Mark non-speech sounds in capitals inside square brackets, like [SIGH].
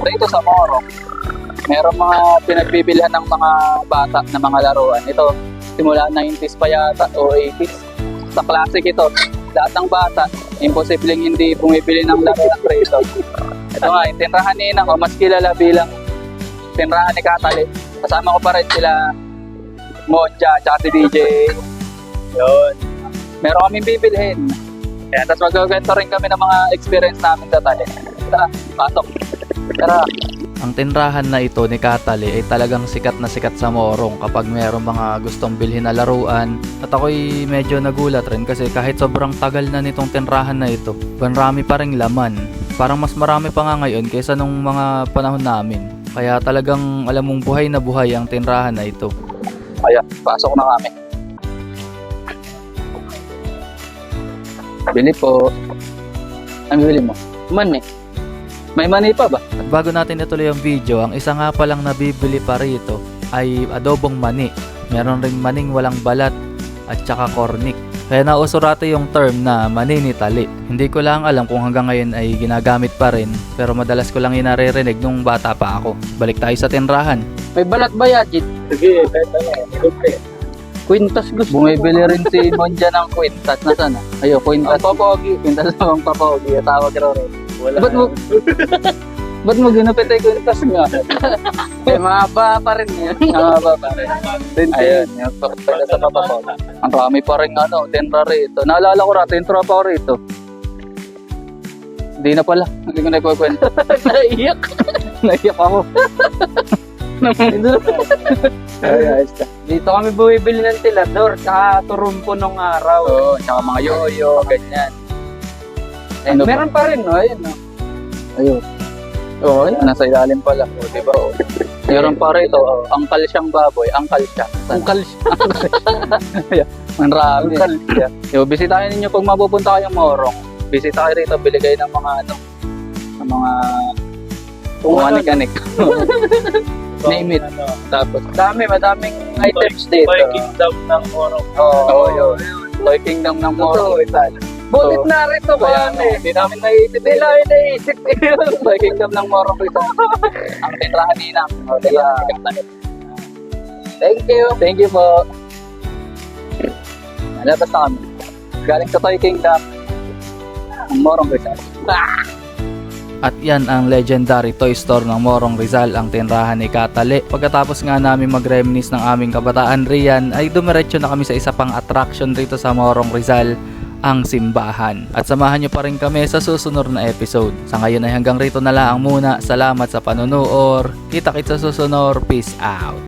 Dito sa Morong, meron mga pinagbibilhan ng mga bata na mga laruan. Ito, simula 90s pa yata o 80s. Sa classic ito, lahat ng bata, imposibleng hindi bumibili ng laruan rito. Ito nga, yung tinrahan ni Inang, o mas kilala bilang tinrahan ni Katali. Kasama ko pa rin sila Monja, tsaka si DJ. Yun. Meron kaming bibilhin. Kaya tapos magaganda rin kami ng mga experience namin dati. Tara, pasok. Tara. Ang tinrahan na ito ni Katali ay talagang sikat na sikat sa Morong kapag mayroong mga gustong bilhin na laruan. At ako'y medyo nagulat rin kasi kahit sobrang tagal na nitong tinrahan na ito, marami pa rin laman. Parang mas marami pa nga ngayon kaysa nung mga panahon namin. Kaya talagang alam mong buhay na buhay ang tinrahan na ito. Kaya, pasok na kami. Bili po. Ano bili mo? Mani. May mani pa ba? At bago natin ituloy ang video, ang isa nga palang nabibili pa rito ay adobong mani. Meron ring maning walang balat at saka cornic. Kaya nauso rati yung term na mani ni tali. Hindi ko lang alam kung hanggang ngayon ay ginagamit pa rin, pero madalas ko lang yung naririnig nung bata pa ako. Balik tayo sa tinrahan. May balat ba yajit? Sige, kahit ano. Okay. Quintas gusto. Bumibili rin si Monja ng Quintas. Nasaan na? Ayo, Quintas. Papogi. Quintas ng Papogi. Tawag rin rin. Wala. Ba't mo, [LAUGHS] ba't mo ginupit ay Quintas nga? [LAUGHS] eh, mahaba pa rin yan. [LAUGHS] mahaba pa rin. Ayun, yung pagpala sa Papogi. Ang rami pa rin ano, tenra rito. Naalala ko rito, yung tropa ko rito. Hindi na pala. Hindi ko na ikukwento. Naiyak. Naiyak ako. Ay, ayos. Dito kami bumibili ng tilador, saka turumpo nung araw. Oo, tsaka mga yoyo, ganyan. Ba? Meron pa rin, no? Ayun, no? Ayun. Oo, oh, nasa ilalim pala. O, di ba? Oh. Meron pa rito, oh, angkal siyang baboy, angkal siya. Angkal siya. [LAUGHS] Ang rami. Angkal siya. Yo, bisitahin ninyo pag mapupunta kayong Morong. Bisita kayo rito, bili kayo ng mga ano, ng mga Kung ano, anik-anik. [LAUGHS] Name it. Ano, Tapos, Dami, madaming items dito. Toy Kingdom ng Morong. Oo, oh, yun. Toy Kingdom ng Morong. Bulit na rito Kaya, kami. hindi namin naisip. Hindi namin naisip yun. Toy Kingdom ng Morong Rizal. Ang tinrahan ni ba? Thank you. Thank you po. Nalabas na kami. Galing sa Toy Kingdom. Ang Morong Rizal. At yan ang legendary toy store ng Morong Rizal, ang tinrahan ni Katali. Pagkatapos nga namin mag-reminis ng aming kabataan riyan, ay dumiretso na kami sa isa pang attraction rito sa Morong Rizal, ang simbahan. At samahan nyo pa rin kami sa susunod na episode. Sa ngayon ay hanggang rito na lang muna. Salamat sa panunood. Kita-kits sa susunod. Peace out.